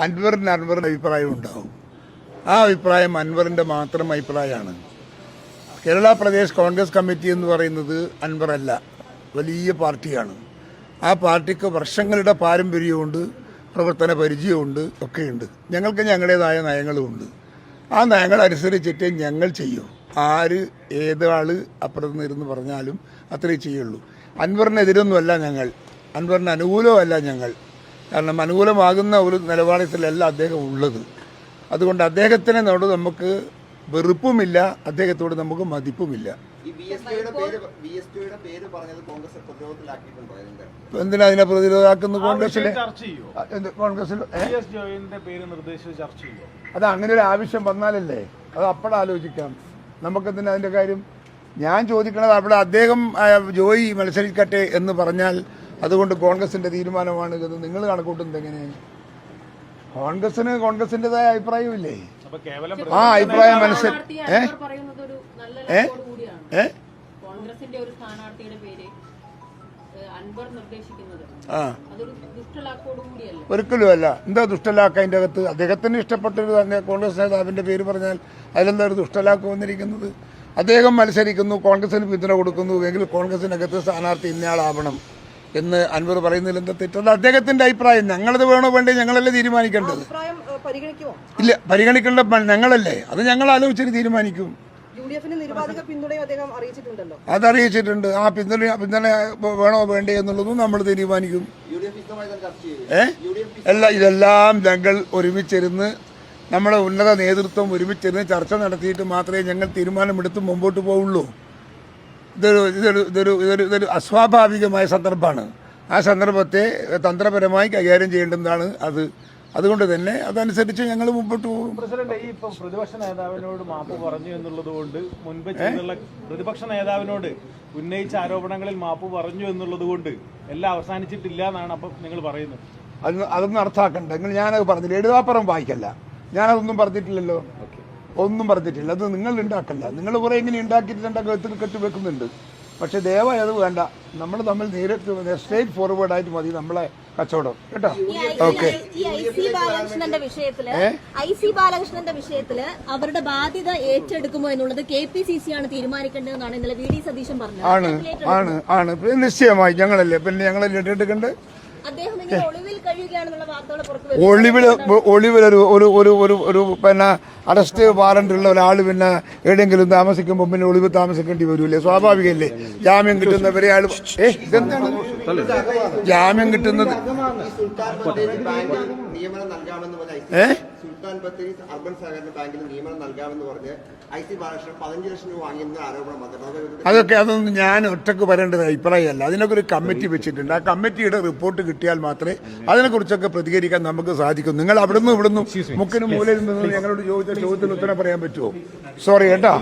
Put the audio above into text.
അൻവറിന് അൻവറിന് അഭിപ്രായം ഉണ്ടാവും. ആ അഭിപ്രായം അൻവറിന്റെ മാത്രം അഭിപ്രായമാണ്. കേരള പ്രദേശ് കോൺഗ്രസ് കമ്മിറ്റി എന്ന് പറയുന്നത് അൻവറല്ല വലിയ പാർട്ടിയാണ്. ആ പാർട്ടിക്ക് വർഷങ്ങളുടെ പാരമ്പര്യമുണ്ട് പ്രവർത്തന പരിചയമുണ്ട് ഒക്കെയുണ്ട്. ഞങ്ങൾക്ക് ഞങ്ങളുടേതായ നയങ്ങളുമുണ്ട്. ആ നയങ്ങൾ അനുസരിച്ചിട്ട് ഞങ്ങൾ ചെയ്യും. ആര് ഏതാൾ അപ്പുറത്ത് നിന്ന് ഇരുന്ന് പറഞ്ഞാലും അത്രേ ചെയ്യുള്ളൂ. അൻവറിനെതിരൊന്നുമല്ല ഞങ്ങൾ. അൻവറിന് അനുകൂലമല്ല ഞങ്ങൾ. കാരണം അനുകൂലമാകുന്ന ഒരു നിലപാടത്തിലല്ല അദ്ദേഹം ഉള്ളത്. അതുകൊണ്ട് അദ്ദേഹത്തിനോട് നമുക്ക് വെറുപ്പുമില്ല അദ്ദേഹത്തോട് നമുക്ക് മതിപ്പുമില്ല. എന്തിനാ അതിനെ പ്രതിരോധാക്കുന്ന കോൺഗ്രസിലെ ചർച്ച ചെയ്യോ? എന്ത് കോൺഗ്രസിൽ അത് അങ്ങനെ ഒരു ആവശ്യം വന്നാലല്ലേ? അത് അപ്പോഴാലോചിക്കാം നമുക്കെന്തിനാ അതിന്റെ കാര്യം? ഞാൻ ചോദിക്കണത് അവിടെ അദ്ദേഹം ജോയി മത്സരിക്കട്ടെ എന്ന് പറഞ്ഞാൽ അതുകൊണ്ട് കോൺഗ്രസിന്റെ തീരുമാനമാണ് എന്ന് നിങ്ങൾ കണക്കൂട്ടുന്നത് എങ്ങനെ കോൺഗ്രസിന് കോൺഗ്രസിന്റേതായ അഭിപ്രായമില്ലേ? ആ അഭിപ്രായം മനസ്സിൽ ഏ? പറയുന്നത് ഒരു നല്ല ഏ? കൂടിയാണ്. ഏ? കോൺഗ്രസിന്റെ ഒരു സ്ഥാനാർത്ഥിയുടെ പേര് ഏ, അൻവർ നിർദ്ദേശിക്കുന്നത്. ആ. അതൊരു ദുഷ്ടലാക്കോടു കൂടിയല്ല? ഒരിക്കലും അല്ല എന്താ ദുഷ്ടലാക്ക അതിന്റെ അകത്ത്? അദ്ദേഹത്തിന് ഇഷ്ടപ്പെട്ടൊരു തന്നെ കോൺഗ്രസ് നേതാവിന്റെ പേര് പറഞ്ഞാൽ അതിലെന്താ ഒരു ദുഷ്ടലാക്ക് വന്നിരിക്കുന്നത്? അദ്ദേഹം മത്സരിക്കുന്നു കോൺഗ്രസിന് പിന്തുണ കൊടുക്കുന്നു എങ്കിൽ കോൺഗ്രസിനകത്ത് സ്ഥാനാർത്ഥി ഇന്നയാളാവണം. എന്ന് അൻവർ പറയുന്നതിൽ എന്താ തെറ്റത് അദ്ദേഹത്തിന്റെ അഭിപ്രായം. ഞങ്ങളത് വേണോ വേണ്ടേ ഞങ്ങളല്ലേ തീരുമാനിക്കേണ്ടത്. അഭിപ്രായം പരിഗണിക്കുമോ ഇല്ല പരിഗണിക്കേണ്ട ഞങ്ങളല്ലേ. അത് ഞങ്ങൾ ആലോചിച്ചിട്ട് തീരുമാനിക്കും. അത് അറിയിച്ചിട്ടുണ്ട്. ആ പിന്തുണ പിന്തുണ വേണോ വേണ്ടേ എന്നുള്ളതും നമ്മൾ തീരുമാനിക്കും. ഏ? അല്ല ഇതെല്ലാം ഞങ്ങൾ ഒരുമിച്ചിരുന്ന് നമ്മുടെ ഉന്നത നേതൃത്വം ഒരുമിച്ചിരുന്ന് ചർച്ച നടത്തിയിട്ട് മാത്രമേ ഞങ്ങൾ തീരുമാനമെടുത്ത് മുമ്പോട്ട് പോവുള്ളൂ. ഇതൊരു ഇതൊരു ഇതൊരു ഇതൊരു ഇതൊരു അസ്വാഭാവികമായ സന്ദർഭമാണ്. ആ സന്ദർഭത്തെ തന്ത്രപരമായി കൈകാര്യം ചെയ്യേണ്ടതാണ് അത്. അതുകൊണ്ട് തന്നെ അതനുസരിച്ച് ഞങ്ങൾ മുമ്പോട്ട് പോകും. പ്രസിഡന്റ് ഈ ഇപ്പം പ്രതിപക്ഷ നേതാവിനോട് മാപ്പ് പറഞ്ഞു എന്നുള്ളത് കൊണ്ട് മുൻപ് ചെയ്തുള്ള പ്രതിപക്ഷ നേതാവിനോട് ഉന്നയിച്ച ആരോപണങ്ങളിൽ മാപ്പ് പറഞ്ഞു എന്നുള്ളത് കൊണ്ട് എല്ലാം അവസാനിച്ചിട്ടില്ല എന്നാണ് അപ്പം നിങ്ങൾ പറയുന്നത്. അത് അതൊന്നും അർത്ഥാക്കണ്ട നിങ്ങൾ ഞാനത് പറഞ്ഞില്ല. എഴുതാപ്പുറം വായിക്കല്ല. ഞാനതൊന്നും പറഞ്ഞിട്ടില്ലല്ലോ. ഒന്നും പറഞ്ഞിട്ടില്ല. അത് നിങ്ങൾ ഉണ്ടാക്കല്ല നിങ്ങൾ കുറെ ഇങ്ങനെ ഉണ്ടാക്കിയിട്ടുണ്ടൊക്കെ എത്തി കെട്ടി വെക്കുന്നുണ്ട്. പക്ഷെ ദയവായി അത് വേണ്ട. നമ്മൾ തമ്മിൽ നേരെ സ്ട്രേറ്റ് ഫോർവേഡ് ആയിട്ട് മതി നമ്മളെ കച്ചവടം. കേട്ടോ? ഓക്കെ ഈ ഐ സി ബാലകൃഷ്ണന്റെ വിഷയത്തിൽ ഐ സി ബാലകൃഷ്ണന്റെ വിഷയത്തിൽ അവരുടെ ബാധ്യത ഏറ്റെടുക്കുമോ എന്നുള്ളത് കെ പി സി സി ആണ് തീരുമാനിക്കേണ്ടതെന്നാണ് ഇന്നലെ വി ഡി സതീശൻ പറഞ്ഞത്. ആണ് ആണ് ആണ്. നിശ്ചയമായി ഞങ്ങളല്ലേ? പിന്നെ ഞങ്ങളല്ലേ ഏറ്റെടുക്കണ്ടേ അദ്ദേഹം ഇങ്ങനെ ഒളിവിൽ ഒരു ഒരു ഒരു ഒരു ഒരു പിന്നെ അറസ്റ്റ് വാറണ്ട് ഉള്ള ഒരാൾ പിന്നെ എവിടെയെങ്കിലും താമസിക്കുമ്പോൾ പിന്നെ ഒളിവ് താമസിക്കേണ്ടി വരൂലേ സ്വാഭാവികമല്ലേ? ജാമ്യം കിട്ടുന്നവരെ ആൾ ഇതെന്താണ്? ജാമ്യം കിട്ടുന്നത്. ഏ? ലക്ഷം രൂപ വാങ്ങിയെന്ന ആരോപണം അതൊക്കെ അതൊന്നും ഞാൻ ഒറ്റയ്ക്ക് പറയേണ്ടത് അഭിപ്രായമല്ല. അതിനൊക്കെ ഒരു കമ്മിറ്റി വെച്ചിട്ടുണ്ട്. ആ കമ്മിറ്റിയുടെ റിപ്പോർട്ട് കിട്ടിയാൽ മാത്രമേ അതിനെക്കുറിച്ചൊക്കെ പ്രതികരിക്കാൻ നമുക്ക് സാധിക്കും. നിങ്ങൾ അവിടുന്ന് ഇവിടുന്ന് മുക്കിന് മൂലയിൽ നിന്ന് ഞങ്ങളോട് ചോദിച്ച ചോദ്യത്തിന് ഉത്തരം പറയാൻ പറ്റുമോ? സോറി കേട്ടോ.